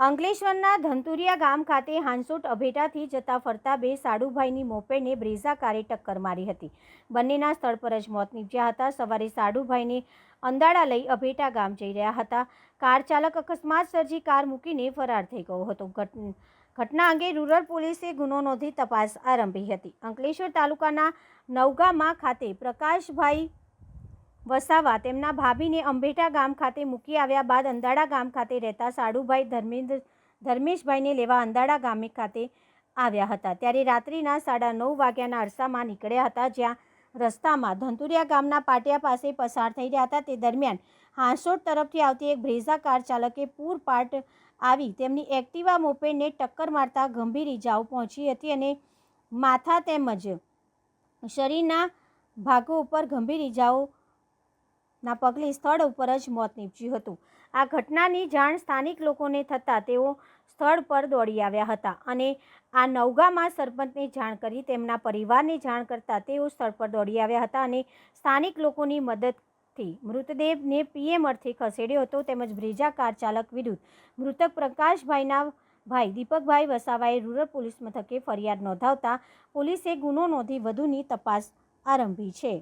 અંકલેશ્વરના ધંતુરિયા ગામ ખાતે હાંસોટ અભેટાથી જતા ફરતા બે સાડુભાઈની મોપેડને બ્રેઝા કારે ટક્કર મારી હતી. બંનેના સ્થળ પર જ મોત નીપજ્યા હતા. સવારે સાડુભાઈને અંદાડા લઈ અભેટા ગામ જઈ રહ્યા હતા. કાર ચાલક અકસ્માત સર્જી કાર મૂકીને ફરાર થઈ ગયો હતો. ઘટ- ઘટના અંગે રૂરલ પોલીસે ગુનો નોંધી તપાસ આરંભી હતી. અંકલેશ્વર તાલુકાના નવગામા ખાતે પ્રકાશભાઈ વસાવા તેમના ભાભીને અંબેટા ગામ ખાતે મૂકી આવ્યા બાદ અંદાડા ગામ ખાતે રહેતા સાડુભાઈ ધર્મેન્દ્ર, ધર્મેશભાઈને લેવા અંદાડા ગામે ખાતે આવ્યા હતા. ત્યારે રાત્રિના સાડા નવ વાગ્યાના અરસામાં નીકળ્યા હતા, જ્યાં રસ્તામાં ધંતુરિયા ગામના પાટિયા પાસે પસાર થઈ રહ્યા હતા. તે દરમિયાન હાંસોટ તરફથી આવતી એક બ્રેઝા કાર ચાલકે પૂરપાટ આવી તેમની એક્ટિવા મોપેડને ટક્કર મારતા ગંભીર ઇજાઓ પહોંચી હતી અને માથા તેમજ શરીરના ભાગો ઉપર ગંભીર ઇજાઓ ના પગલે સ્થળ ઉપર જ મોત નીપજ્યું હતું. આ ઘટનાની જાણ સ્થાનિક લોકોને થતાં તેઓ સ્થળ પર દોડી આવ્યા હતા અને આ નવગામાં સરપંચને જાણ કરી તેમના પરિવારને જાણ કરતાં તેઓ સ્થળ પર દોડી આવ્યા હતા અને સ્થાનિક લોકોની મદદથી મૃતદેહને પીએમ અર્થે ખસેડ્યો હતો તેમજ બ્રેજા કાર ચાલક વિરુદ્ધ મૃતક પ્રકાશભાઈના ભાઈ દીપકભાઈ વસાવાએ રૂરલ પોલીસ મથકે ફરિયાદ નોંધાવતા પોલીસે ગુનો નોંધી વધુની તપાસ આરંભી છે.